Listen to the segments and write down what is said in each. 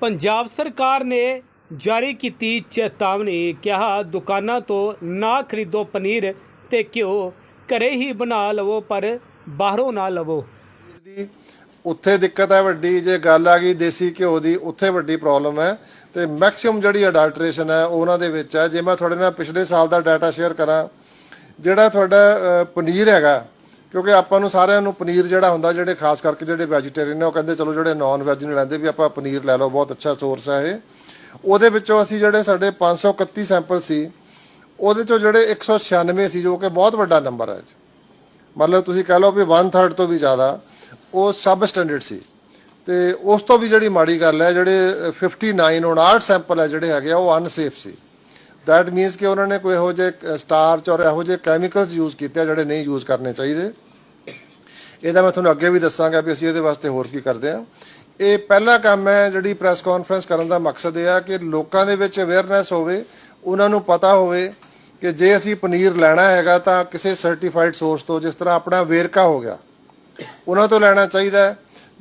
ਪੰਜਾਬ ਸਰਕਾਰ ਨੇ ਜਾਰੀ ਕੀਤੀ ਚੇਤਾਵਨੀ, ਕਿਹਾ ਦੁਕਾਨਾਂ ਤੋਂ ਨਾ ਖਰੀਦੋ ਪਨੀਰ ਤੇ ਘਿਓ, ਘਰੇ ਹੀ ਬਣਾ ਲਵੋ ਪਰ ਬਾਹਰੋਂ ਨਾ ਲਵੋ। ਉੱਥੇ ਦਿੱਕਤ ਹੈ ਵੱਡੀ, ਜੇ ਗੱਲ ਆ ਗਈ ਦੇਸੀ ਘਿਓ ਦੀ, ਉੱਥੇ ਵੱਡੀ ਪ੍ਰੋਬਲਮ ਹੈ ਤੇ ਮੈਕਸਿਮਮ ਜਿਹੜੀ ਅਡਲਟ੍ਰੇਸ਼ਨ ਹੈ ਉਹਨਾਂ ਦੇ ਵਿੱਚ ਹੈ। ਜੇ ਮੈਂ ਤੁਹਾਡੇ ਨਾਲ ਪਿਛਲੇ ਸਾਲ ਦਾ ਡਾਟਾ ਸ਼ੇਅਰ ਕਰਾਂ, ਜਿਹੜਾ ਤੁਹਾਡਾ ਪਨੀਰ ਹੈਗਾ ਕਿਉਂਕਿ ਆਪਾਂ ਨੂੰ ਸਾਰਿਆਂ ਨੂੰ ਪਨੀਰ ਜਿਹੜਾ ਹੁੰਦਾ, ਜਿਹੜੇ ਖਾਸ ਕਰਕੇ ਜਿਹੜੇ ਵੈਜੀਟੇਰੀਅਨ ਨੇ, ਉਹ ਕਹਿੰਦੇ ਚਲੋ ਜਿਹੜੇ ਨਾਨ ਵੈਜ ਨਹੀਂ ਲੈਂਦੇ ਵੀ ਆਪਾਂ ਪਨੀਰ ਲੈ ਲਓ, ਬਹੁਤ ਅੱਛਾ ਸੋਰਸ ਹੈ ਇਹ। ਉਹਦੇ ਵਿੱਚੋਂ ਅਸੀਂ ਜਿਹੜੇ ਸਾਡੇ 531 ਸੈਂਪਲ ਸੀ, ਉਹਦੇ ਚੋਂ ਜਿਹੜੇ 196 ਸੀ ਜੋ ਕਿ ਬਹੁਤ ਵੱਡਾ ਨੰਬਰ ਹੈ ਮਤਲਬ ਤੁਸੀਂ ਕਹਿ ਲਓ ਵੀ 1/3 ਤੋਂ ਵੀ ਜ਼ਿਆਦਾ, ਉਹ ਸਬ ਸਟੈਂਡਰਡ ਸੀ। ਤੇ ਉਸ ਤੋਂ ਵੀ ਜਿਹੜੀ ਮਾੜੀ ਗੱਲ ਹੈ, ਜਿਹੜੇ 59 59 ਸੈਂਪਲ ਹੈ ਜਿਹੜੇ ਹੈਗੇ ਆ, ਉਹ ਅਨਸੇਫ ਸੀ। ਦੈਟ ਮੀਨਸ ਕਿ ਉਹਨਾਂ ਨੇ ਕੋਈ ਇਹੋ ਜਿਹੇ ਸਟਾਰਚ ਔਰ ਇਹੋ ਜਿਹੇ ਕੈਮੀਕਲਸ ਯੂਜ਼ ਕੀਤੇ ਆ ਜਿਹੜੇ ਨਹੀਂ ਯੂਜ਼ ਕਰਨੇ ਚਾਹੀਦੇ। ਇਹਦਾ ਮੈਂ ਤੁਹਾਨੂੰ ਅੱਗੇ ਵੀ ਦੱਸਾਂਗਾ ਵੀ ਅਸੀਂ ਇਹਦੇ ਵਾਸਤੇ ਹੋਰ ਕੀ ਕਰਦੇ ਆ। ਇਹ ਪਹਿਲਾ ਕੰਮ ਹੈ ਜਿਹੜੀ ਪ੍ਰੈਸ ਕਾਨਫਰੰਸ ਕਰਨ ਦਾ ਮਕਸਦ ਇਹ ਆ ਕਿ ਲੋਕਾਂ ਦੇ ਵਿੱਚ ਅਵੇਅਰਨੈਸ ਹੋਵੇ, ਉਹਨਾਂ ਨੂੰ ਪਤਾ ਹੋਵੇ ਕਿ ਜੇ ਅਸੀਂ ਪਨੀਰ ਲੈਣਾ ਹੈਗਾ ਤਾਂ ਕਿਸੇ ਸਰਟੀਫਾਈਡ ਸੋਰਸ ਤੋਂ ਜਿਸ ਤਰ੍ਹਾਂ ਆਪਣਾ ਵੇਰਕਾ ਹੋ ਗਿਆ, ਉਹਨਾਂ ਤੋਂ ਲੈਣਾ ਚਾਹੀਦਾ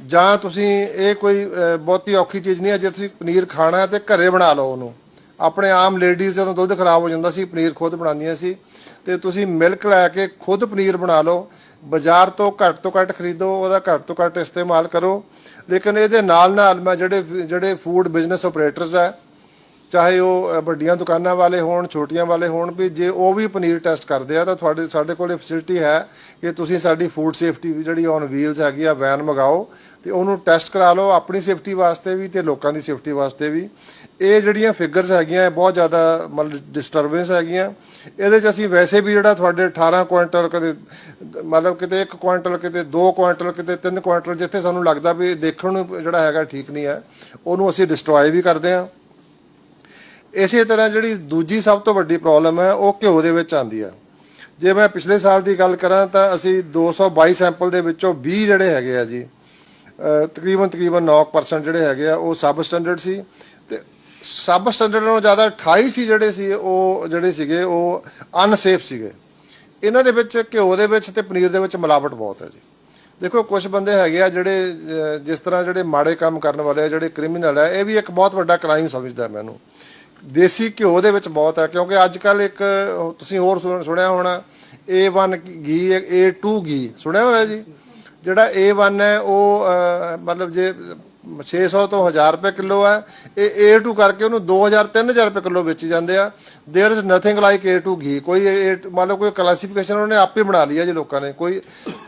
ਜਾਂ ਤੁਸੀਂ ਇਹ ਕੋਈ ਬਹੁਤੀ ਔਖੀ ਚੀਜ਼ ਨਹੀਂ ਹੈ, ਜੇ ਤੁਸੀਂ ਪਨੀਰ ਖਾਣਾ ਹੈ ਤੇ ਘਰੇ ਬਣਾ ਲਓ ਉਹਨੂੰ। ਆਪਣੇ ਆਮ ਲੇਡੀਜ਼ ਜਦੋਂ ਦੁੱਧ ਖਰਾਬ ਹੋ ਜਾਂਦਾ ਸੀ, ਪਨੀਰ ਖੁਦ ਬਣਾਉਂਦੀਆਂ ਸੀ, ਤੇ ਤੁਸੀਂ ਮਿਲਕ ਲੈ ਕੇ ਖੁਦ ਪਨੀਰ ਬਣਾ ਲਓ। ਬਾਜ਼ਾਰ ਤੋਂ ਘੱਟ ਤੋਂ ਘੱਟ ਖਰੀਦੋ, ਉਹਦਾ ਘੱਟ ਤੋਂ ਘੱਟ ਇਸਤੇਮਾਲ ਕਰੋ। ਲੇਕਿਨ ਇਹਦੇ ਨਾਲ ਨਾਲ ਮੈਂ ਜਿਹੜੇ ਜਿਹੜੇ ਫੂਡ ਬਿਜ਼ਨਸ ਆਪਰੇਟਰਸ ਹੈ ਚਾਹੇ ਉਹ ਵੱਡੀਆਂ ਦੁਕਾਨਾਂ ਵਾਲੇ ਹੋਣ, ਛੋਟੀਆਂ ਵਾਲੇ ਹੋਣ, ਵੀ ਜੇ ਉਹ ਵੀ ਪਨੀਰ ਟੈਸਟ ਕਰਦੇ ਆ, ਤਾਂ ਤੁਹਾਡੇ, ਸਾਡੇ ਕੋਲ ਫੈਸਿਲਿਟੀ ਹੈ ਕਿ ਤੁਸੀਂ ਸਾਡੀ ਫੂਡ ਸੇਫਟੀ ਜਿਹੜੀ ਔਨ ਵੀਲਸ ਹੈਗੀ ਆ ਵੈਨ ਮੰਗਾਓ, ਤੇ ਉਹਨੂੰ ਟੈਸਟ ਕਰਾ ਲਓ ਆਪਣੀ ਸੇਫਟੀ ਵਾਸਤੇ ਵੀ ਤੇ ਲੋਕਾਂ ਦੀ ਸੇਫਟੀ ਵਾਸਤੇ ਵੀ। ਇਹ ਜਿਹੜੀਆਂ ਫਿਗਰਸ ਹੈਗੀਆਂ, ਇਹ ਬਹੁਤ ਜ਼ਿਆਦਾ ਮਤਲਬ ਡਿਸਟਰਬੈਂਸ ਹੈਗੀਆਂ। ਇਹਦੇ 'ਚ ਅਸੀਂ ਵੈਸੇ ਵੀ ਜਿਹੜਾ ਤੁਹਾਡੇ 18 ਕੁਇੰਟਲ ਕਦੇ, ਮਤਲਬ ਕਿਤੇ 1 ਕੁਇੰਟਲ, ਕਿਤੇ 2 ਕੁਇੰਟਲ, ਕਿਤੇ 3 ਕੁਇੰਟਲ, ਜਿੱਥੇ ਸਾਨੂੰ ਲੱਗਦਾ ਵੀ ਦੇਖਣ ਨੂੰ ਜਿਹੜਾ ਹੈਗਾ ਠੀਕ ਨਹੀਂ ਹੈ, ਉਹਨੂੰ ਅਸੀਂ ਡਿਸਟਰੋਏ ਵੀ ਕਰਦੇ ਹਾਂ। ਇਸੇ ਤਰ੍ਹਾਂ ਜਿਹੜੀ ਦੂਜੀ ਸਭ ਤੋਂ ਵੱਡੀ ਪ੍ਰੋਬਲਮ ਹੈ, ਉਹ ਘਿਓ ਦੇ ਵਿੱਚ ਆਂਦੀ ਆ ਜੇ ਮੈਂ ਪਿਛਲੇ ਸਾਲ ਦੀ ਗੱਲ ਕਰਾਂ ਤਾਂ ਅਸੀਂ 222 ਸੈਂਪਲ ਦੇ ਵਿੱਚੋਂ 20 ਜਿਹੜੇ ਹੈਗੇ ਆ ਜੀ ਤਕਰੀਬਨ ਤਕਰੀਬਨ 9% ਜਿਹੜੇ ਹੈਗੇ ਆ, ਉਹ ਸਬ ਸਟੈਂਡਰਡ ਸੀ ਤੇ ਸਬ ਸਟੈਂਡਰਡ ਨਾਲੋਂ ਜ਼ਿਆਦਾ 28 ਸੀ ਜਿਹੜੇ ਸੀ, ਉਹ ਜਿਹੜੇ ਸੀਗੇ, ਉਹ ਅਨਸੇਫ ਸੀਗੇ। ਇਹਨਾਂ ਦੇ ਵਿੱਚ ਘਿਓ ਦੇ ਵਿੱਚ ਤੇ ਪਨੀਰ ਦੇ ਵਿੱਚ ਮਿਲਾਵਟ ਬਹੁਤ ਹੈ ਜੀ। ਦੇਖੋ ਕੁਝ ਬੰਦੇ ਹੈਗੇ ਆ ਜਿਹੜੇ ਜਿਸ ਤਰ੍ਹਾਂ ਜਿਹੜੇ ਮਾੜੇ ਕੰਮ ਕਰਨ ਵਾਲੇ ਆ, ਜਿਹੜੇ ਕ੍ਰਿਮੀਨਲ ਆ, ਇਹ ਵੀ ਇੱਕ ਬਹੁਤ ਵੱਡਾ ਕ੍ਰਾਈਮ ਸਮਝਦਾ ਮੈਨੂੰ। ਦੇਸੀ ਘਿਓ ਦੇ ਵਿੱਚ ਬਹੁਤ ਹੈ ਕਿਉਂਕਿ ਅੱਜ ਕੱਲ ਇੱਕ ਅਹ, ਤੁਸੀਂ ਹੋਰ ਸੁਣ- ਸੁਣਿਆ ਹੋਣਾ A1 ਘੀ A2 ਘੀ ਸੁਣਿਆ ਹੋਇਆ ਜੀ ਜਿਹੜਾ A1 ਹੈ ਉਹ ਅਹ, ਮਤਲਬ ਜੇ 600 ਤੋਂ 1000 ਰੁਪਏ ਕਿਲੋ ਹੈ ਇਹ A2 ਕਰਕੇ ਉਹਨੂੰ 2000 3000 ਰੁਪਏ ਕਿਲੋ ਵੇਚੀ ਜਾਂਦੇ ਆ there is nothing like A2 ਘੀ ਕੋਈ A- ਮਤਲਬ ਕੋਈ ਕਲਾਸੀਫਿਕੇਸ਼ਨ ਉਹਨੇ ਆਪੇ ਬਣਾ ਲਈ ਹੈ ਜੀ ਲੋਕਾਂ ਨੇ ਕੋਈ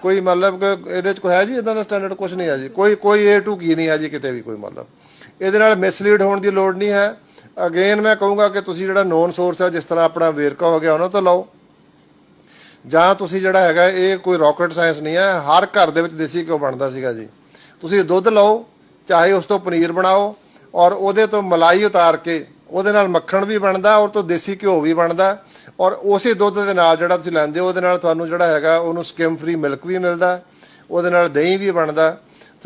ਕੋਈ ਮਤਲਬ ਕਿ ਇਹਦੇ ਚ ਕੋਈ ਹੈ ਜੀ ਇਦਾਂ ਦਾ ਸਟੈਂਡਰਡ ਕੁਝ ਨਹੀਂ ਹੈ ਜੀ ਕੋਈ ਕੋਈ A2 ਘੀ ਨਹੀਂ ਹੈ ਜੀ ਕਿਤੇ ਵੀ ਕੋਈ ਮਤਲਬ ਇਹਦੇ ਨਾਲ ਮਿਸਲੀਡ ਹੋਣ ਦੀ ਲੋੜ ਨਹੀਂ ਹੈ ਅਗੇਨ ਮੈਂ ਕਹੂੰਗਾ ਕਿ ਤੁਸੀਂ ਜਿਹੜਾ ਨੋਨ ਸੋਰਸ ਹੈ ਜਿਸ ਤਰ੍ਹਾਂ ਆਪਣਾ ਵੇਰਕਾ ਹੋ ਗਿਆ, ਉਹਨਾਂ ਤੋਂ ਲਓ। ਜਾਂ ਤੁਸੀਂ ਜਿਹੜਾ ਹੈਗਾ, ਇਹ ਕੋਈ ਰਾਕਟ ਸਾਇੰਸ ਨਹੀਂ ਹੈ ਹਰ ਘਰ ਦੇ ਵਿੱਚ ਦੇਸੀ ਘਿਓ ਬਣਦਾ ਸੀਗਾ ਜੀ। ਤੁਸੀਂ ਦੁੱਧ ਲਓ, ਚਾਹੇ ਉਸ ਤੋਂ ਪਨੀਰ ਬਣਾਓ, ਔਰ ਉਹਦੇ ਤੋਂ ਮਲਾਈ ਉਤਾਰ ਕੇ, ਉਹਦੇ ਨਾਲ ਮੱਖਣ ਵੀ ਬਣਦਾ, ਔਰ ਤੋਂ ਦੇਸੀ ਘਿਓ ਵੀ ਬਣਦਾ, ਔਰ ਉਸੇ ਦੁੱਧ ਦੇ ਨਾਲ ਜਿਹੜਾ ਤੁਸੀਂ ਲੈਂਦੇ ਹੋ, ਉਹਦੇ ਨਾਲ ਤੁਹਾਨੂੰ ਜਿਹੜਾ ਹੈਗਾ, ਉਹਨੂੰ ਸਕਿਮ ਫ੍ਰੀ ਮਿਲਕ ਵੀ ਮਿਲਦਾ, ਉਹਦੇ ਨਾਲ ਦਹੀਂ ਵੀ ਬਣਦਾ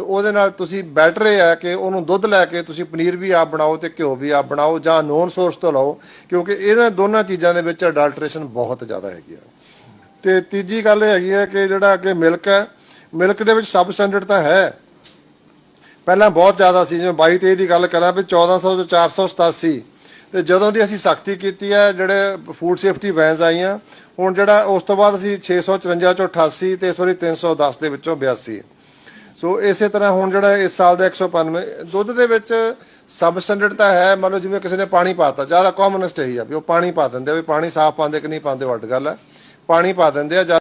ਤੇ ਉਹਦੇ ਨਾਲ ਤੁਸੀਂ ਬੈਟਰ ਇਹ ਹੈ ਕਿ ਉਹਨੂੰ ਦੁੱਧ ਲੈ ਕੇ ਤੁਸੀਂ ਪਨੀਰ ਵੀ ਆਪ ਬਣਾਓ ਤੇ ਘਿਓ ਵੀ ਆਪ ਬਣਾਓ ਜਾਂ ਨੋਨ ਸੋਰਸ ਤੋਂ ਲਓ, ਕਿਉਂਕਿ ਇਹਨਾਂ ਦੋਨਾਂ ਚੀਜ਼ਾਂ ਦੇ ਵਿੱਚ ਅਡਲਟ੍ਰੇਸ਼ਨ ਬਹੁਤ ਜ਼ਿਆਦਾ ਹੈਗੀ ਆ। ਤੇ ਤੀਜੀ ਗੱਲ ਇਹ ਹੈਗੀ ਹੈ ਕਿ ਜਿਹੜਾ ਅੱਗੇ ਮਿਲਕ ਹੈ ਮਿਲਕ ਦੇ ਵਿੱਚ ਸਬ ਸਟੈਂਡਰਡ ਤਾਂ ਹੈ। ਪਹਿਲਾਂ ਬਹੁਤ ਜ਼ਿਆਦਾ ਸੀ, ਜਿਵੇਂ 22 23 ਦੀ ਗੱਲ ਕਰਾਂ ਵੀ 1400 ਤੋਂ 487 ਤੇ ਜਦੋਂ ਦੀ ਅਸੀਂ ਸਖਤੀ ਕੀਤੀ ਹੈ, ਜਿਹੜੇ ਫੂਡ ਸੇਫਟੀ ਵੈਨਸ ਆਈਆਂ, ਹੁਣ ਜਿਹੜਾ ਉਸ ਤੋਂ ਬਾਅਦ ਅਸੀਂ 654 ਚੋਂ 88 ਤੇ ਇਸ ਵਾਰੀ 310 ਦੇ ਵਿੱਚੋਂ 82 ਸੋ ਇਸੇ ਤਰ੍ਹਾਂ ਹੁਣ ਜਿਹੜਾ ਇਸ ਸਾਲ ਦਾ 195 ਦੁੱਧ ਦੇ ਵਿੱਚ ਸਬ ਸਟੈਂਡਰਡ ਤਾਂ ਹੈ, ਮੰਨ ਲਓ ਜਿਵੇਂ ਕਿਸੇ ਨੇ ਪਾਣੀ ਪਾਤਾ ਜ਼ਿਆਦਾ ਕਾਮਨੈਸਟ ਇਹੀ ਆ ਵੀ ਉਹ ਪਾਣੀ ਪਾ ਦਿੰਦੇ ਆ ਵੀ ਪਾਣੀ ਸਾਫ਼ ਪਾਉਂਦੇ ਕਿ ਨਹੀਂ ਪਾਉਂਦੇ, ਵੱਡ ਗੱਲ ਹੈ ਪਾਣੀ ਪਾ ਦਿੰਦੇ ਆ ਜਾਂ